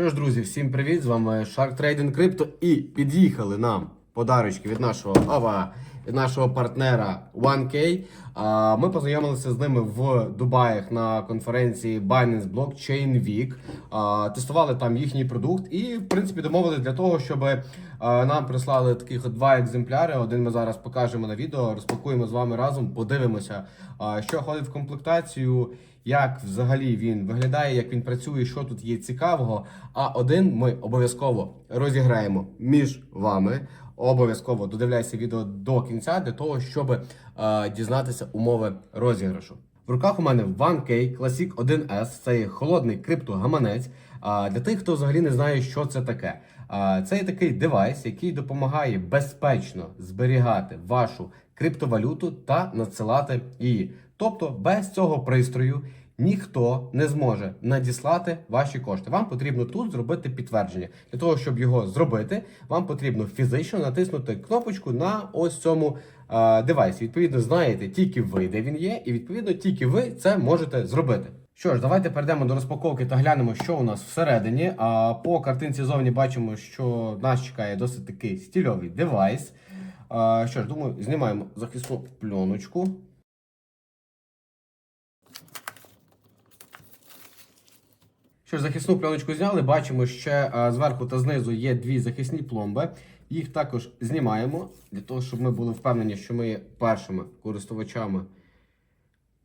Що ж, друзі, всім привіт! З вами Shark Trading Crypto і під'їхали нам подарочки від нашого ова, від нашого партнера 1K. Ми познайомилися з ними в Дубаях на конференції Binance Blockchain Week. Тестували там їхній продукт і, в принципі, домовились для того, щоб нам прислали таких два екземпляри. Один ми зараз покажемо на відео, розпакуємо з вами разом, подивимося, що входить в комплектацію як взагалі він виглядає, як він працює, що тут є цікавого. А один ми обов'язково розіграємо між вами. Обов'язково додивляйся відео до кінця для того, щоб е, дізнатися умови розіграшу. В руках у мене OneK Classic 1S. Це є холодний криптогаманець. А для тих, хто взагалі не знає, що це таке. А, Це є такий девайс, який допомагає безпечно зберігати вашу криптовалюту та надсилати її. Тобто без цього пристрою ніхто не зможе надіслати ваші кошти. Вам потрібно тут зробити підтвердження. Для того, щоб його зробити, вам потрібно фізично натиснути кнопочку на ось цьому е, девайсі. Відповідно, знаєте тільки ви, де він є, і відповідно тільки ви це можете зробити. Що ж, давайте перейдемо до розпаковки та глянемо, що у нас всередині. А по картинці зовні бачимо, що нас чекає досить такий стільовий девайс. А, що ж, думаю, знімаємо захисну пленочку. Що ж, захисну пленочку зняли, бачимо, ще зверху та знизу є дві захисні пломби. Їх також знімаємо для того, щоб ми були впевнені, що ми є першими користувачами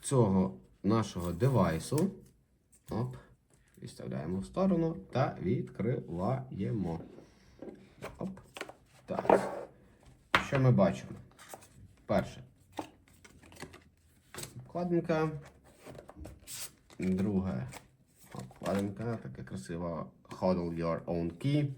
цього нашого девайсу. Оп. Відставляємо в сторону та відкриваємо. Оп. Так. Що ми бачимо? Перше. Обкладинка. Друге. Обкладинка. Така красива Hodl Your Own Key.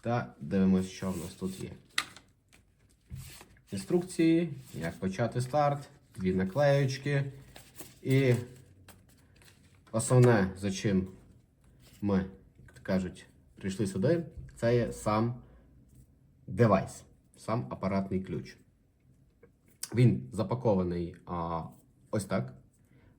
Та дивимося, що в нас тут є. Інструкції, як почати старт, дві наклеючки. І основне, за чим ми, як кажуть, прийшли сюди, це є сам девайс, сам апаратний ключ. Він запакований а, ось так.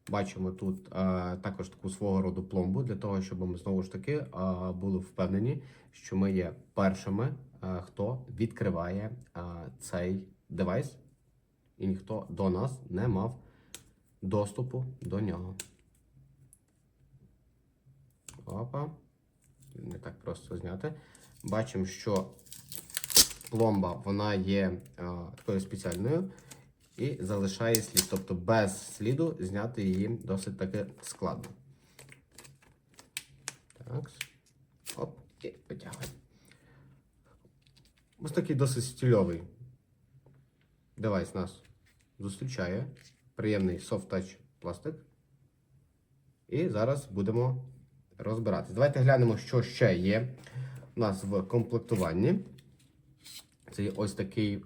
Бачимо тут а, також таку свого роду пломбу для того, щоб ми знову ж таки а, були впевнені, що ми є першими, а, хто відкриває а, цей девайс, і ніхто до нас не мав доступу до нього. Опа. Не так просто зняти. Бачимо, що пломба вона є а, такою спеціальною і залишає слід. Тобто без сліду зняти її досить таки складно. Так. Оп, і витягуємо. Ось такий досить стильовий девайс нас зустрічає. Приємний soft touch пластик. І зараз будемо розбиратись. Давайте глянемо, що ще є у нас в комплектуванні. Це ось такий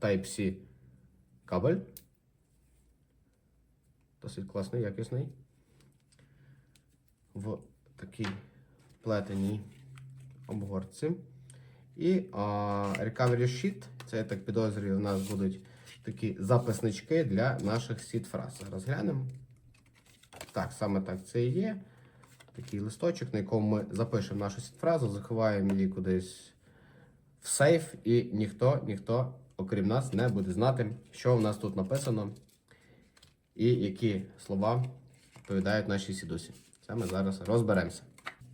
Type-C кабель. Досить класний, якісний. В такій плетеній обгорці. І а, Recovery Sheet. Це я так підозрюю, у нас будуть такі записнички для наших сіт фраз. Зараз глянемо. Так, саме так це і є. Такий листочок, на якому ми запишемо нашу сітфразу, заховаємо її кудись в сейф, і ніхто, ніхто, окрім нас, не буде знати, що в нас тут написано і які слова відповідають нашій сідусі. Це ми зараз розберемося.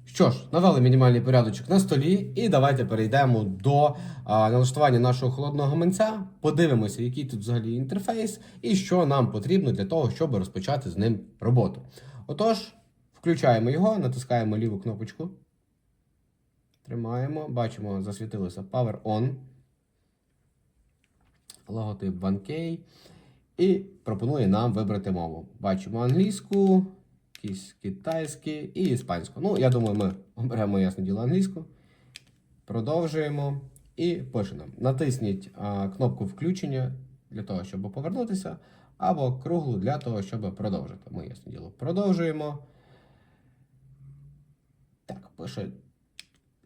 Що ж, навели мінімальний порядочок на столі, і давайте перейдемо до а, налаштування нашого холодного гаманця. Подивимося, який тут взагалі інтерфейс, і що нам потрібно для того, щоб розпочати з ним роботу. Отож, включаємо його, натискаємо ліву кнопочку. Тримаємо, бачимо, засвітилося Power On. Логотип 1K. І пропонує нам вибрати мову. Бачимо англійську, якісь китайські і іспанську. Ну, я думаю, ми оберемо ясне діло англійську. Продовжуємо і пишемо. Натисніть а, кнопку включення для того, щоб повернутися, або круглу для того, щоб продовжити. Ми ясне діло продовжуємо. Так, пише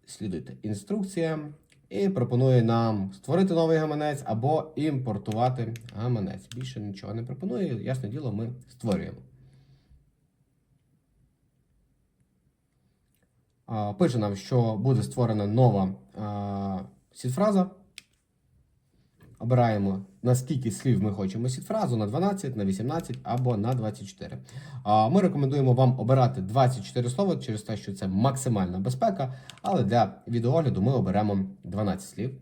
слідуйте інструкціям. І пропонує нам створити новий гаманець або імпортувати гаманець. Більше нічого не пропонує, ясне діло, ми створюємо. Пише нам, що буде створена нова сітфраза. Обираємо, на скільки слів ми хочемо сітфразу, на 12, на 18 або на 24. Ми рекомендуємо вам обирати 24 слова через те, що це максимальна безпека, але для відеогляду ми оберемо 12 слів.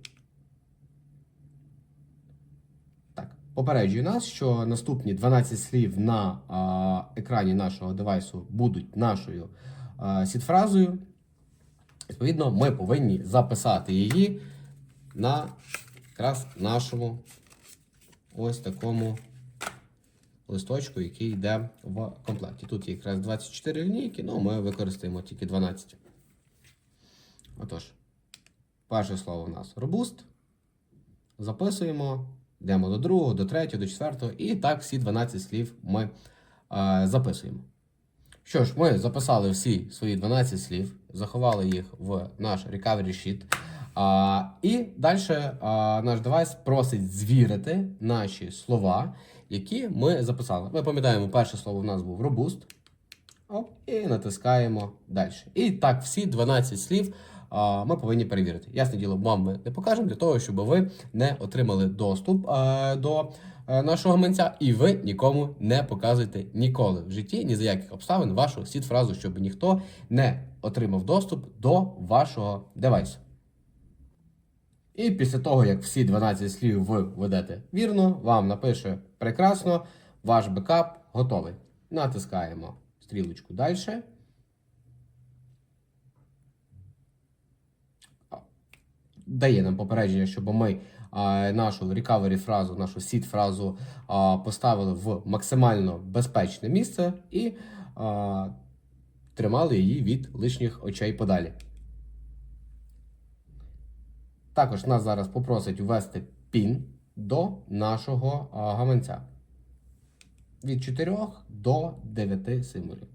Так, попереджую нас, що наступні 12 слів на екрані нашого девайсу будуть нашою сітфразою. Відповідно, ми повинні записати її на якраз нашому ось такому листочку, який йде в комплекті. Тут є якраз 24 лінійки, ну ми використаємо тільки 12. Отож, перше слово у нас робуст. Записуємо, йдемо до другого, до третього, до четвертого, і так всі 12 слів ми е, записуємо. Що ж, ми записали всі свої 12 слів, заховали їх в наш recovery sheet. А, і далі а, наш девайс просить звірити наші слова, які ми записали. Ми пам'ятаємо, перше слово в нас був робуст. Оп, і натискаємо далі. І так, всі 12 слів а, ми повинні перевірити. Ясне діло, вам ми не покажемо для того, щоб ви не отримали доступ а, до а, нашого гаманця, і ви нікому не показуєте ніколи в житті, ні за яких обставин вашу сід-фразу, щоб ніхто не отримав доступ до вашого девайсу. І після того, як всі 12 слів ви ведете вірно, вам напише прекрасно, ваш бекап готовий. Натискаємо стрілочку далі. Дає нам попередження, щоб ми а, нашу recovery фразу, нашу seed фразу а, поставили в максимально безпечне місце і а, тримали її від лишніх очей подалі. Також нас зараз попросить ввести PIN до нашого гаманця. Від 4 до 9 символів.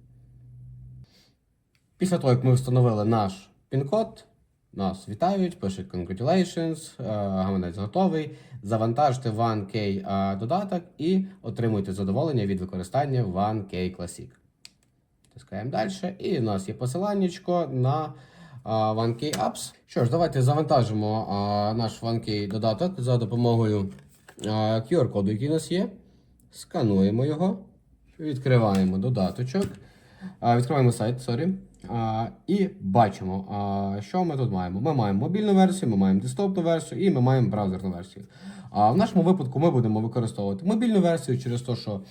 Після того, як ми встановили наш пін-код, нас вітають, пише Congratulations, гаманець готовий. Завантажте OneK е, додаток і отримуйте задоволення від використання OneK Classic. Тискаємо далі. І у нас є посиланнячко на а, OneK Apps. Що ж, давайте завантажимо наш OneK додаток за допомогою QR-коду, який у нас є. Скануємо його, відкриваємо додаточок, відкриваємо сайт, sorry, а, і бачимо, а, що ми тут маємо. Ми маємо мобільну версію, ми маємо десктопну версію і ми маємо браузерну версію. А в нашому випадку ми будемо використовувати мобільну версію через те, що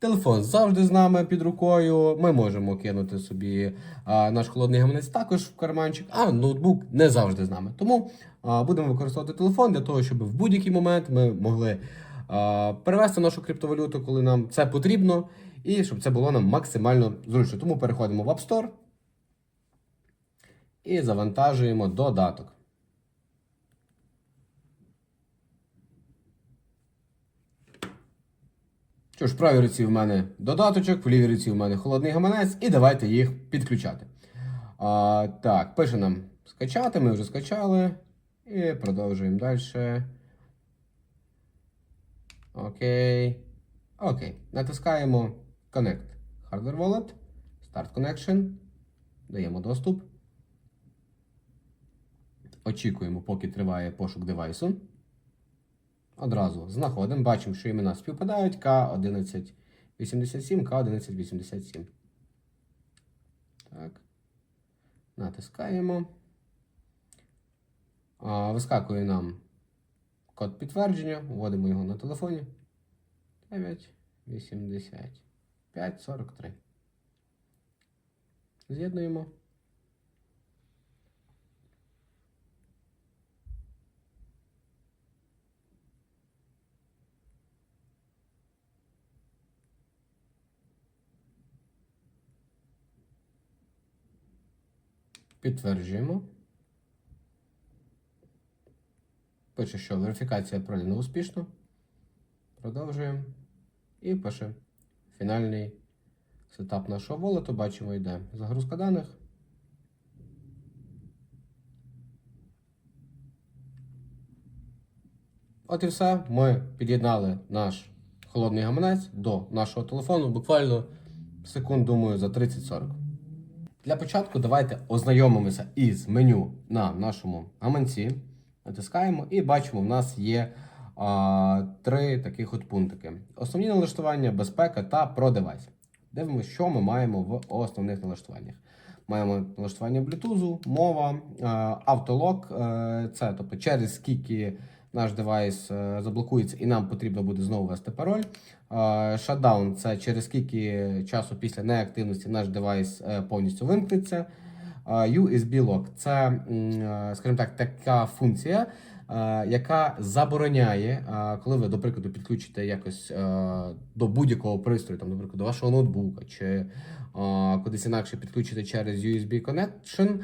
Телефон завжди з нами під рукою. Ми можемо кинути собі а, наш холодний гаманець також в карманчик, а ноутбук не завжди з нами. Тому а, будемо використовувати телефон для того, щоб в будь-який момент ми могли а, перевести нашу криптовалюту, коли нам це потрібно, і щоб це було нам максимально зручно. Тому переходимо в App Store і завантажуємо додаток. Що ж, в правій руці в мене додаточок, в лівій руці в мене холодний гаманець, і давайте їх підключати. А, Так, пише нам скачати, ми вже скачали. І продовжуємо далі. Окей. Окей. Натискаємо Connect Hardware Wallet. Start Connection. Даємо доступ. Очікуємо, поки триває пошук девайсу. Одразу знаходимо, бачимо, що імена співпадають К1187, К1187. Так. Натискаємо. А, Вискакує нам код підтвердження. Вводимо його на телефоні. 98543. З'єднуємо. Підтверджуємо. Пише, що верифікація пройдена успішно. Продовжуємо. І пише фінальний сетап нашого волету. Бачимо, йде загрузка даних. От і все. Ми під'єднали наш холодний гаманець до нашого телефону буквально секунд, думаю, за 30-40. Для початку давайте ознайомимося із меню на нашому гаманці. Натискаємо і бачимо, в нас є а, три таких от пунктики: основні налаштування, безпека та про девайс. Дивимося, що ми маємо в основних налаштуваннях. Маємо налаштування Bluetooth, мова, автолок. е, Це тобто через скільки наш девайс е, заблокується і нам потрібно буде знову ввести пароль. Shutdown – це через скільки часу після неактивності наш девайс е, повністю вимкнеться. USB Lock – це, е, скажімо так, така функція, е, яка забороняє, коли ви, до прикладу, підключите якось до будь-якого пристрою, там, наприклад, до вашого ноутбука чи кудись інакше підключите через USB Connection.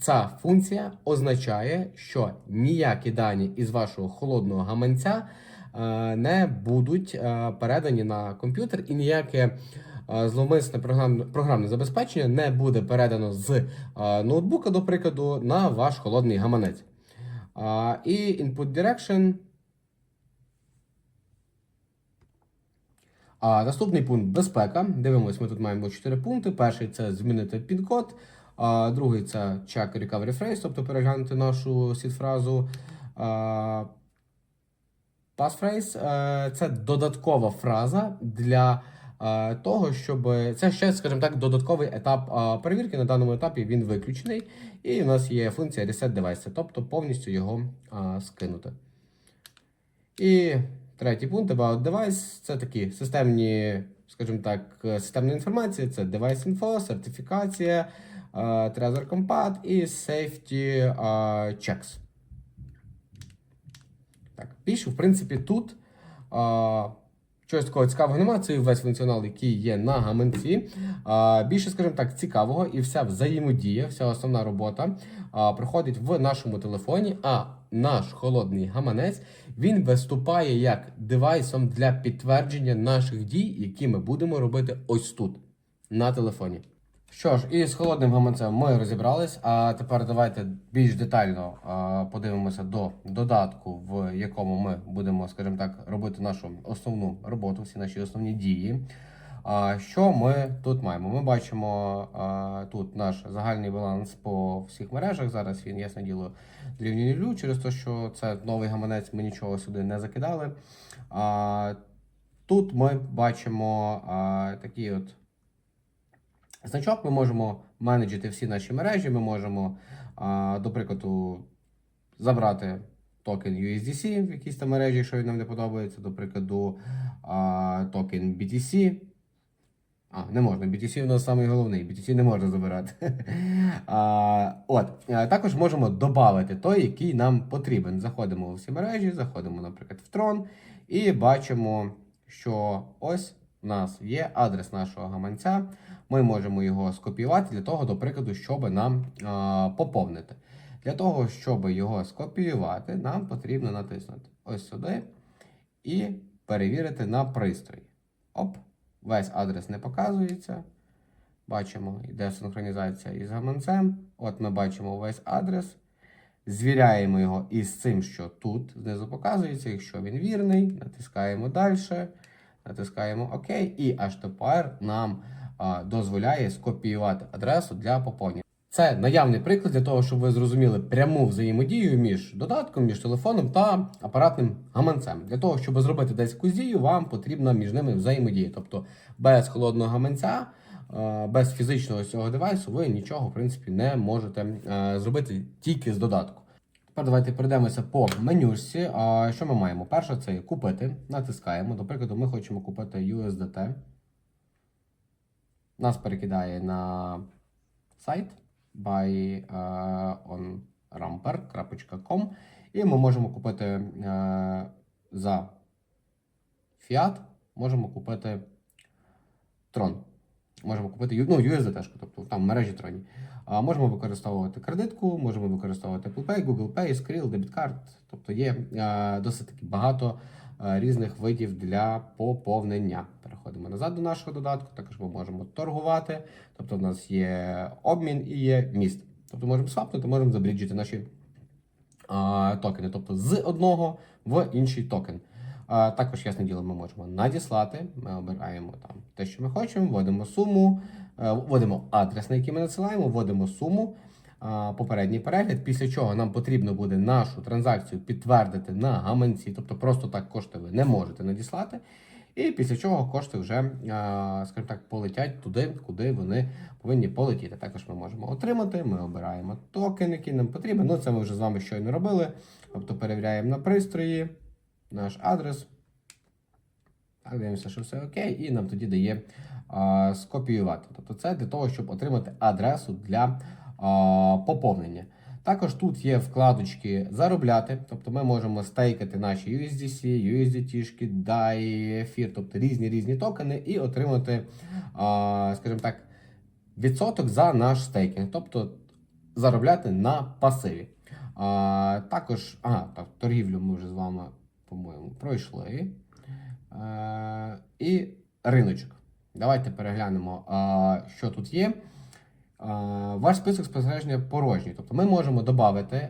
Ця функція означає, що ніякі дані із вашого холодного гаманця не будуть е, передані на комп'ютер, і ніяке е, зловмисне програмне, програмне забезпечення не буде передано з е, ноутбука, до прикладу, на ваш холодний гаманець. І input direction. А, наступний пункт безпека. Дивимось, ми тут маємо 4 пункти. Перший це змінити пін-код. Другий це check recovery phrase, тобто переглянути нашу сід-фразу. Passphrase е, це додаткова фраза для е, того, щоб це ще, скажімо так, додатковий етап е, перевірки. На даному етапі він виключений, і у нас є функція Reset Device, тобто повністю його скинути. І третій пункт About Device це такі системні, скажімо так, системна інформація: це Device Info, сертифікація, Trezor Compat і Safety Checks. Більше, в принципі, тут а, чогось такого цікавого немає. Це весь функціонал, який є на гаманці. А, більше, скажімо так, цікавого, і вся взаємодія, вся основна робота а, проходить в нашому телефоні. А наш холодний гаманець він виступає як девайсом для підтвердження наших дій, які ми будемо робити ось тут, на телефоні. Що ж, і з холодним гаманцем ми розібрались. А тепер давайте більш детально подивимося до додатку, в якому ми будемо, скажімо так, робити нашу основну роботу, всі наші основні дії. Що ми тут маємо? Ми бачимо тут наш загальний баланс по всіх мережах. Зараз він, ясне діло, дорівнює нулю, через те, що це новий гаманець, ми нічого сюди не закидали. Тут ми бачимо такі от значок ми можемо менеджити всі наші мережі. Ми можемо, до прикладу, забрати токен USDC в якійсь там мережі, якщо він нам не подобається, до прикладу, токен BTC. А, не можна. BTC у нас самий головний. BTC не можна забирати. а, от. Також можемо додати той, який нам потрібен. Заходимо у всі мережі, заходимо, наприклад, в Tron і бачимо, що ось у нас є адрес нашого гаманця. Ми можемо його скопіювати для того, до прикладу, щоб нам а, поповнити. Для того, щоб його скопіювати, нам потрібно натиснути ось сюди і перевірити на пристрої. Оп, весь адрес не показується. Бачимо, йде синхронізація із гаманцем. От ми бачимо весь адрес. Звіряємо його із цим, що тут знизу показується. Якщо він вірний, натискаємо далі, натискаємо ОК, і тепер нам а, дозволяє скопіювати адресу для поповнення. Це наявний приклад для того, щоб ви зрозуміли пряму взаємодію між додатком, між телефоном та апаратним гаманцем. Для того, щоб зробити десь якусь дію, вам потрібна між ними взаємодія. Тобто без холодного гаманця, без фізичного цього девайсу, ви нічого в принципі не можете зробити тільки з додатку. Тепер давайте перейдемося по менюшці. А що ми маємо? Перше це купити. Натискаємо. До прикладу, ми хочемо купити USDT. Нас перекидає на сайт buy uh, on ramper.com і ми можемо купити uh, за фіат, можемо купити Tron. Можемо купити ну, USDT, тобто там мережі Троні. А можемо використовувати кредитку, можемо використовувати Apple Pay, Google Pay, Skrill, Debit Card. Тобто є е, досить багато е, різних видів для поповнення. Переходимо назад до нашого додатку. Також ми можемо торгувати. Тобто, в нас є обмін і є міст. Тобто можемо свапнути, можемо забріджити наші е, токени, тобто з одного в інший токен. Також ясне діло, ми можемо надіслати. Ми обираємо там те, що ми хочемо, вводимо суму, е, вводимо адрес, на який ми надсилаємо, вводимо суму, попередній перегляд, після чого нам потрібно буде нашу транзакцію підтвердити на гаманці, тобто просто так кошти ви не можете надіслати. І після чого кошти вже, скажімо так, полетять туди, куди вони повинні полетіти. Також ми можемо отримати. Ми обираємо токен, який нам потрібен. Ну, це ми вже з вами щойно робили. Тобто перевіряємо на пристрої наш адрес. Так, дивимося, що все окей, і нам тоді дає а, скопіювати. Тобто це для того, щоб отримати адресу для а, поповнення. Також тут є вкладочки заробляти, тобто ми можемо стейкати наші USDC, USDT, DAI, ефір, тобто різні різні токени, і отримати, а, скажімо так, відсоток за наш стейкінг, тобто заробляти на пасиві. А, також, ага, так, торгівлю ми вже з вами, по-моєму, пройшли. Е, і риночок. Давайте переглянемо, а, що тут є. А, Ваш список спостереження порожній. Тобто ми можемо додати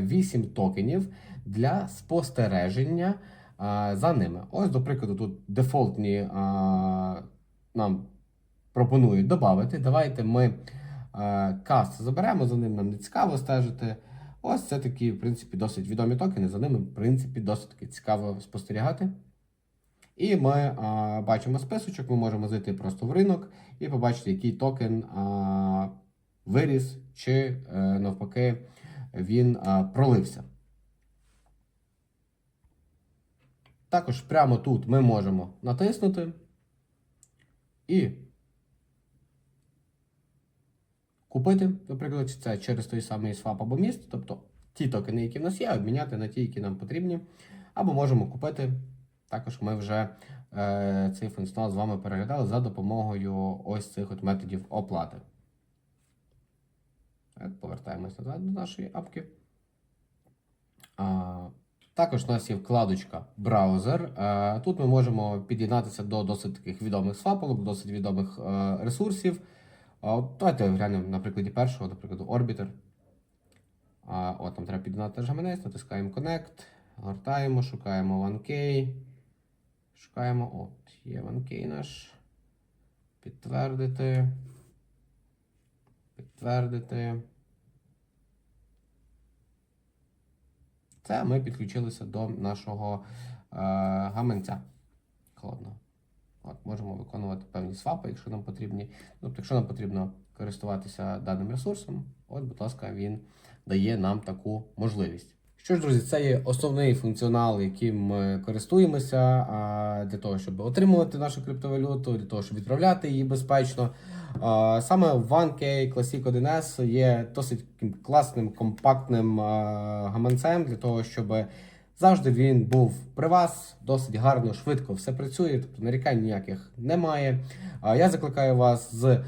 8 токенів для спостереження а, за ними. Ось, до прикладу, тут дефолтні а, нам пропонують додати. Давайте ми а, каст заберемо, за ним нам не цікаво стежити. Ось це такі, в принципі, досить відомі токени. За ними, в принципі, досить таки цікаво спостерігати. І ми а, бачимо списочок, ми можемо зайти просто в ринок і побачити, який токен а, виріс, чи е, навпаки він а, пролився. Також прямо тут ми можемо натиснути і купити, наприклад, це через той самий swap або міст, тобто ті токени, які в нас є, обміняти на ті, які нам потрібні, або можемо купити. Також ми вже е, цей функціонал з вами переглядали за допомогою ось цих от методів оплати. Так, повертаємось назад до нашої апки. А, також у нас є вкладочка браузер. Е, тут ми можемо під'єднатися до досить таких відомих свапок, досить відомих е, ресурсів. А, от Давайте глянемо на прикладі першого, прикладу, Orbiter. А, от Там треба під'єднати гаманець, натискаємо Connect, гортаємо, шукаємо 1K. Шукаємо. От, є 1K наш. Підтвердити. Підтвердити. Це ми підключилися до нашого е, гаманця холодного. От, можемо виконувати певні свапи, якщо нам потрібні. Тобто, якщо нам потрібно користуватися даним ресурсом, от, будь ласка, він дає нам таку можливість. Що ж, друзі, це є основний функціонал, яким ми користуємося для того, щоб отримувати нашу криптовалюту, для того, щоб відправляти її безпечно. Саме OneK Classic 1S є досить класним, компактним гаманцем для того, щоб завжди він був при вас досить гарно, швидко все працює, тобто нарікань ніяких немає. Я закликаю вас з.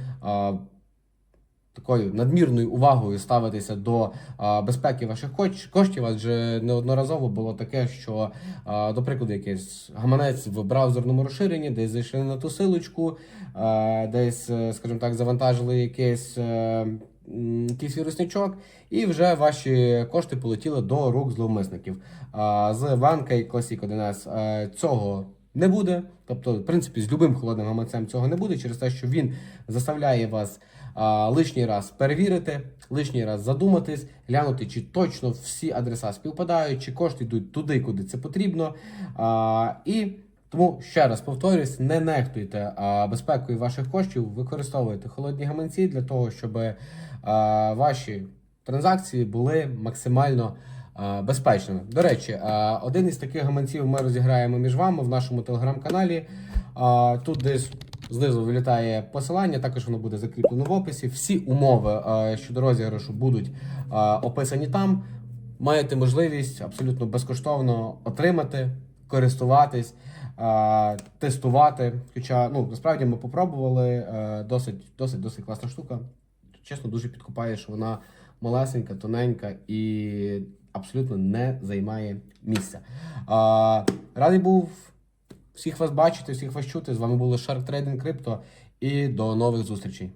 такою надмірною увагою ставитися до безпеки ваших коштів, адже неодноразово було таке, що, до прикладу, якийсь гаманець в браузерному розширенні, десь зайшли на ту силочку, десь, е, скажімо так, завантажили якийсь. Якийсь вірусничок, і вже ваші кошти полетіли до рук зловмисників. З Vanka Classic 1S е, цього не буде. Тобто, в принципі, з любим холодним гаманцем цього не буде, через те, що він заставляє вас лишній раз перевірити, лишній раз задуматись, глянути, чи точно всі адреса співпадають, чи кошти йдуть туди, куди це потрібно. І тому ще раз повторюсь, не нехтуйте а, безпекою ваших коштів, використовуйте холодні гаманці для того, щоб ваші транзакції були максимально безпечними. До речі, один із таких гаманців ми розіграємо між вами в нашому телеграм-каналі. Тут десь знизу вилітає посилання, також воно буде закріплено в описі. Всі умови щодо розіграшу будуть описані там. Маєте можливість абсолютно безкоштовно отримати, користуватись, тестувати. Хоча ну насправді ми попробували е, досить, досить, досить класна штука. Чесно, дуже підкупає, що вона малесенька, тоненька і абсолютно не займає місця. А, радий був всіх вас бачити, всіх вас чути. З вами було Shark Trading Crypto і до нових зустрічей.